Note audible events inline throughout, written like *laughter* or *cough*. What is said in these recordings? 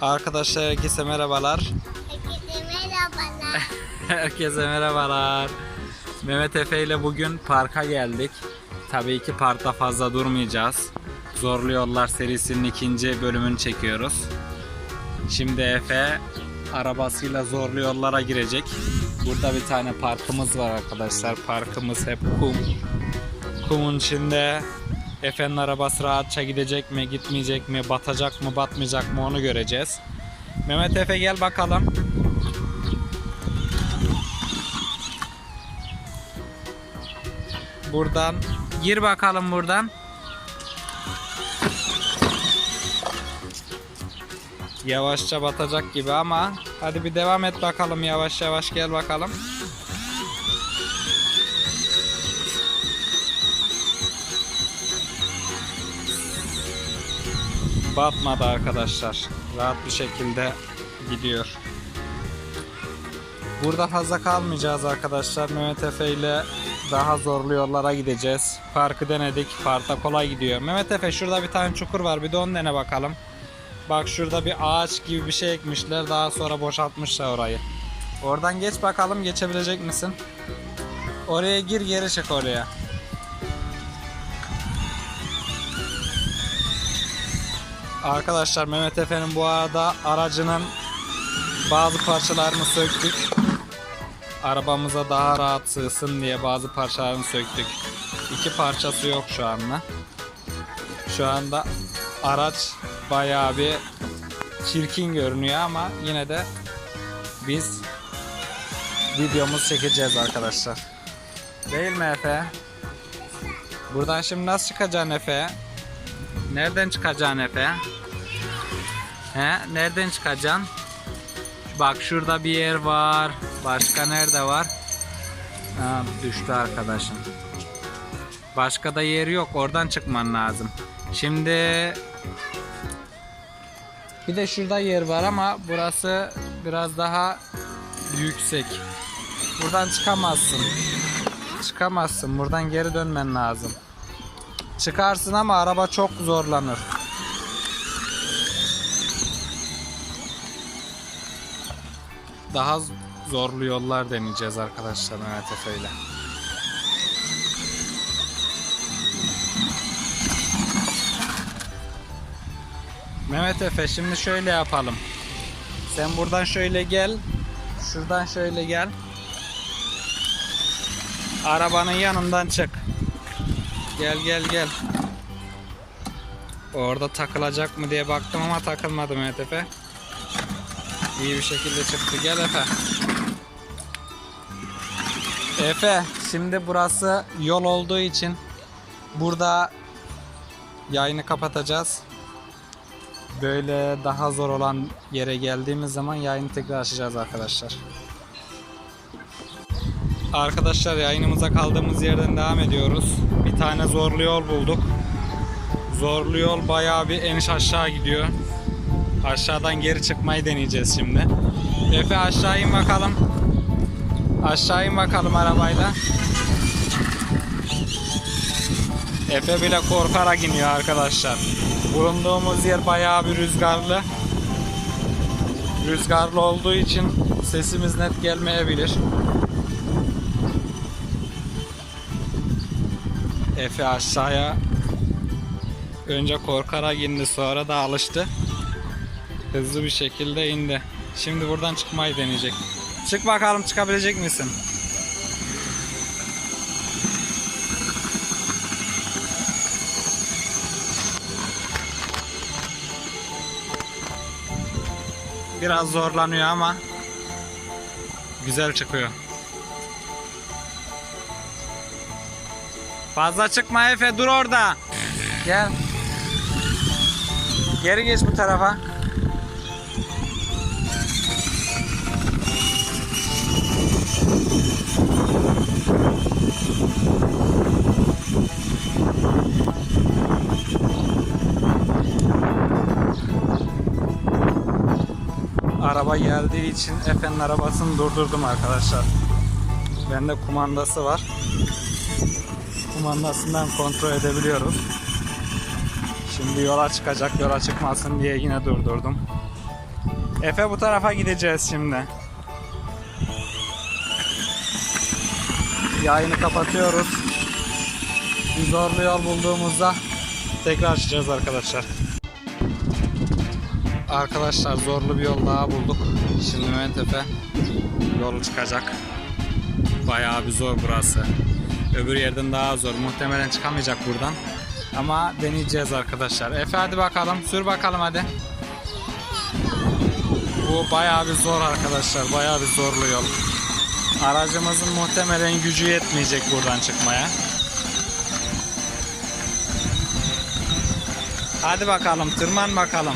Arkadaşlar herkese merhabalar. Herkese merhabalar. *laughs* Herkese merhabalar. Mehmet Efe ile bugün parka geldik. Tabii ki parkta fazla durmayacağız. Zorlu Yollar serisinin ikinci bölümünü çekiyoruz. Şimdi Efe arabasıyla zorlu yollara girecek. Burada bir tane parkımız var arkadaşlar. Parkımız hep kum. Kumun içinde Efe'nin arabası rahatça gidecek mi, gitmeyecek mi, batacak mı, batmayacak mı onu göreceğiz. Mehmet Efe gel bakalım. Buradan gir bakalım buradan. Yavaşça batacak gibi ama hadi bir devam et bakalım yavaş yavaş gel bakalım. Batmadı arkadaşlar. Rahat bir şekilde gidiyor. Burada fazla kalmayacağız arkadaşlar. Mehmet Efe ile daha zorlu yollara gideceğiz. Parkı denedik. Parkta kolay gidiyor. Mehmet Efe şurada bir tane çukur var. Bir de onu dene bakalım. Bak şurada bir ağaç gibi bir şey ekmişler. Daha sonra boşaltmışlar orayı. Oradan geç bakalım geçebilecek misin? Oraya gir geri çık oraya. Arkadaşlar Mehmet Efe'nin bu arada aracının bazı parçalarını söktük. Arabamıza daha rahat sığsın diye bazı parçalarını söktük. İki parçası yok şu anda. Şu anda araç bayağı bir çirkin görünüyor ama yine de biz videomuz çekeceğiz arkadaşlar. Değil mi Efe? Buradan şimdi nasıl çıkacaksın Efe? Nereden çıkacaksın Efe? He? Nereden çıkacaksın? Bak şurada bir yer var. Başka nerede var? Ha, düştü arkadaşım. Başka da yeri yok. Oradan çıkman lazım. Şimdi bir de şurada yer var ama burası biraz daha yüksek. Buradan çıkamazsın. Çıkamazsın. Buradan geri dönmen lazım. Çıkarsın ama araba çok zorlanır. Daha zorlu yollar deneyeceğiz arkadaşlar Efe ile. Mehmet Efe şimdi şöyle yapalım. Sen buradan şöyle gel. Şuradan şöyle gel. Arabanın yanından çık. Gel gel gel. Orada takılacak mı diye baktım ama takılmadı Mehmet Efe. İyi bir şekilde çıktı. Gel Efe. Efe şimdi burası yol olduğu için burada yayını kapatacağız. Böyle daha zor olan yere geldiğimiz zaman yayını tekrar açacağız arkadaşlar. Arkadaşlar yayınımıza kaldığımız yerden devam ediyoruz. Bir tane zorlu yol bulduk. Zorlu yol bayağı bir eniş aşağı gidiyor. Aşağıdan geri çıkmayı deneyeceğiz şimdi. Efe aşağı in bakalım. Aşağı in bakalım arabayla. Efe bile korkarak iniyor arkadaşlar. Bulunduğumuz yer bayağı bir rüzgarlı. Rüzgarlı olduğu için sesimiz net gelmeyebilir. Efe aşağıya önce korkarak indi sonra da alıştı. Hızlı bir şekilde indi. Şimdi buradan çıkmayı deneyecek. Çık bakalım çıkabilecek misin? Biraz zorlanıyor ama güzel çıkıyor. Fazla çıkma Efe dur orada. Gel. Geri geç bu tarafa. Araba geldiği için Efe'nin arabasını durdurdum arkadaşlar. Bende kumandası var. Kumandasından kontrol edebiliyoruz. Şimdi yola çıkacak, yola çıkmasın diye yine durdurdum. Efe bu tarafa gideceğiz şimdi. Yayını kapatıyoruz. Bir zorlu yol bulduğumuzda tekrar açacağız arkadaşlar. Arkadaşlar zorlu bir yol daha bulduk. Şimdi Mehmet Efe yolu çıkacak. Bayağı bir zor burası. Öbür yerden daha zor. Muhtemelen çıkamayacak buradan. Ama deneyeceğiz arkadaşlar. Efe hadi bakalım. Sür bakalım hadi. Bu bayağı bir zor arkadaşlar. Bayağı bir zorlu yol. Aracımızın muhtemelen gücü yetmeyecek buradan çıkmaya. Hadi bakalım tırman bakalım.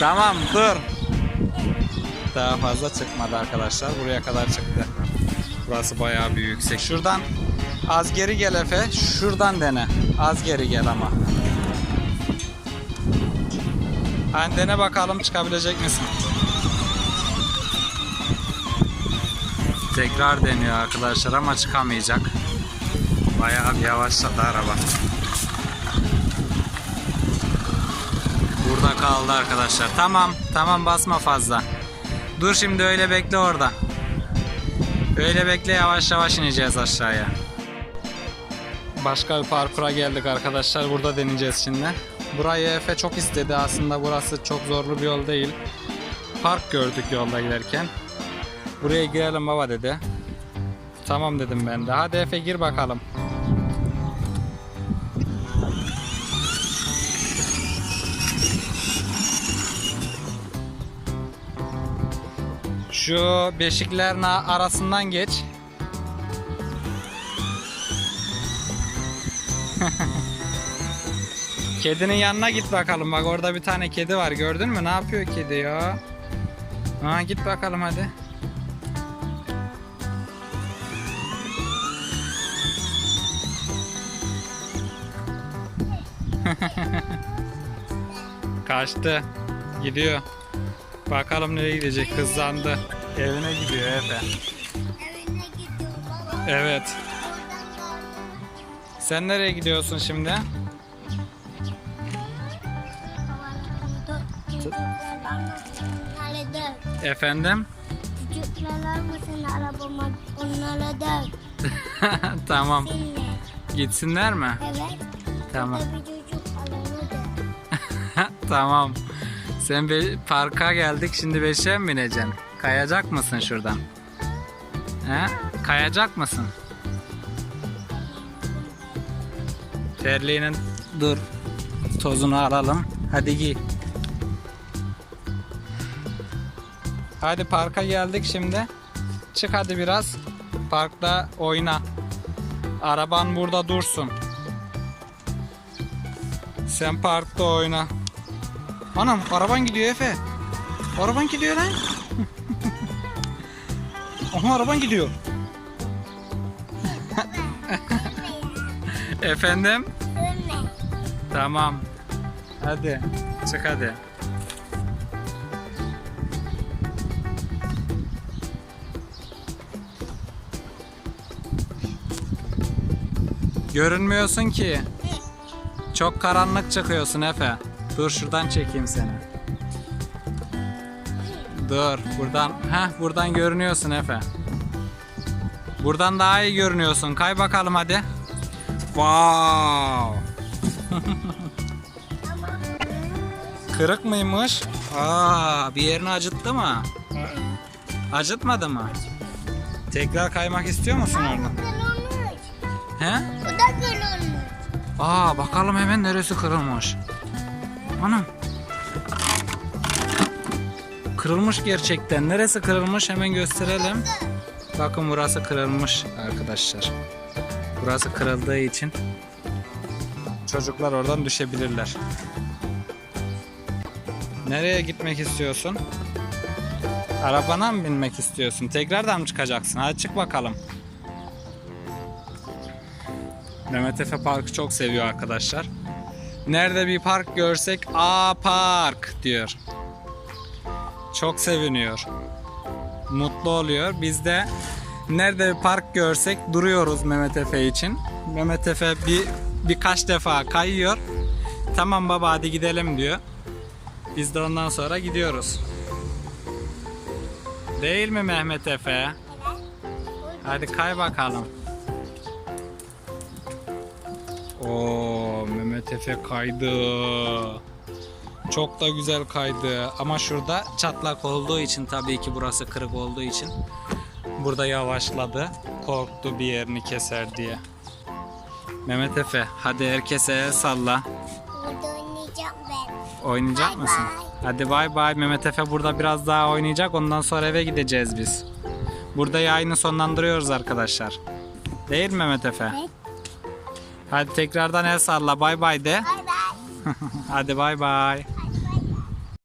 Tamam dur. Daha fazla çıkmadı arkadaşlar. Buraya kadar çıktı. Burası bayağı bir yüksek. Şuradan az geri gel Efe. Şuradan dene. Az geri gel ama. Hani dene bakalım çıkabilecek misin? Tekrar deniyor arkadaşlar ama çıkamayacak. Bayağı bir yavaşladı araba. Kaldı arkadaşlar. Tamam, tamam basma fazla. Dur şimdi öyle bekle orada. Öyle bekle yavaş yavaş ineceğiz aşağıya. Başka bir parkura geldik arkadaşlar. Burada deneyeceğiz şimdi. Burayı Efe çok istedi. Aslında burası çok zorlu bir yol değil. Park gördük yolda giderken. Buraya girelim baba dedi. Tamam dedim ben de. Hadi Efe gir bakalım. Şu beşiklerin arasından geç. *laughs* Kedinin yanına git bakalım. Bak orada bir tane kedi var. Gördün mü? Ne yapıyor kedi ya? Ha git bakalım hadi. *laughs* Kaçtı. Gidiyor. Bakalım nereye gidecek. Hızlandı. Evine gidiyor Efe. Evet. Sen nereye gidiyorsun şimdi? Efendim? Onlara *laughs* tamam. Gitsinler mi? Evet. Tamam. *laughs* Tamam. Sen parka geldik. Şimdi beşe mi bineceksin? Kayacak mısın şuradan? He? Kayacak mısın? Terliğinin dur. Tozunu alalım. Hadi giy. Hadi parka geldik şimdi. Çık hadi biraz. Parkta oyna. Araban burada dursun. Sen parkta oyna. Anam araban gidiyor Efe. Araban gidiyor lan. Aha araban gidiyor. *laughs* Efendim? Tamam. Hadi. Çık hadi. Görünmüyorsun ki. Çok karanlık çıkıyorsun Efe. Dur şuradan çekeyim seni. Dur buradan. Heh buradan görünüyorsun Efe. Buradan daha iyi görünüyorsun. Kay bakalım hadi. Wow. *laughs* Kırık mıymış? Aa, bir yerini acıttı mı? Acıtmadı mı? Tekrar kaymak istiyor musun orada? He? Bu da kırılmış. Aa, bakalım hemen neresi kırılmış. Anam. Kırılmış gerçekten. Neresi kırılmış hemen gösterelim. Bakın burası kırılmış arkadaşlar. Burası kırıldığı için çocuklar oradan düşebilirler. Nereye gitmek istiyorsun? Arabana mı binmek istiyorsun? Tekrardan mı çıkacaksın? Hadi çık bakalım. Mehmet Efe Park'ı çok seviyor arkadaşlar. Nerede bir park görsek A Park diyor. Çok seviniyor. Mutlu oluyor. Biz de Nerede bir park görsek duruyoruz Mehmet Efe için. Mehmet Efe bir birkaç defa kayıyor. Tamam baba hadi gidelim diyor. Biz de ondan sonra gidiyoruz. Değil mi Mehmet Efe? Hadi kay bakalım. Oo Mehmet Efe kaydı. Çok da güzel kaydı. Ama şurada çatlak olduğu için tabii ki burası kırık olduğu için burada yavaşladı. Korktu bir yerini keser diye. Mehmet Efe hadi herkese el salla. Burada oynayacağım ben. Oynayacak Bay mısın? bay. Hadi bay bay. Mehmet Efe burada biraz daha oynayacak. Ondan sonra eve gideceğiz biz. Burada yayını sonlandırıyoruz arkadaşlar. Değil mi Mehmet Efe? Evet. Hadi tekrardan el salla. Bay bay de. Bay bay. *laughs* Hadi bay bay.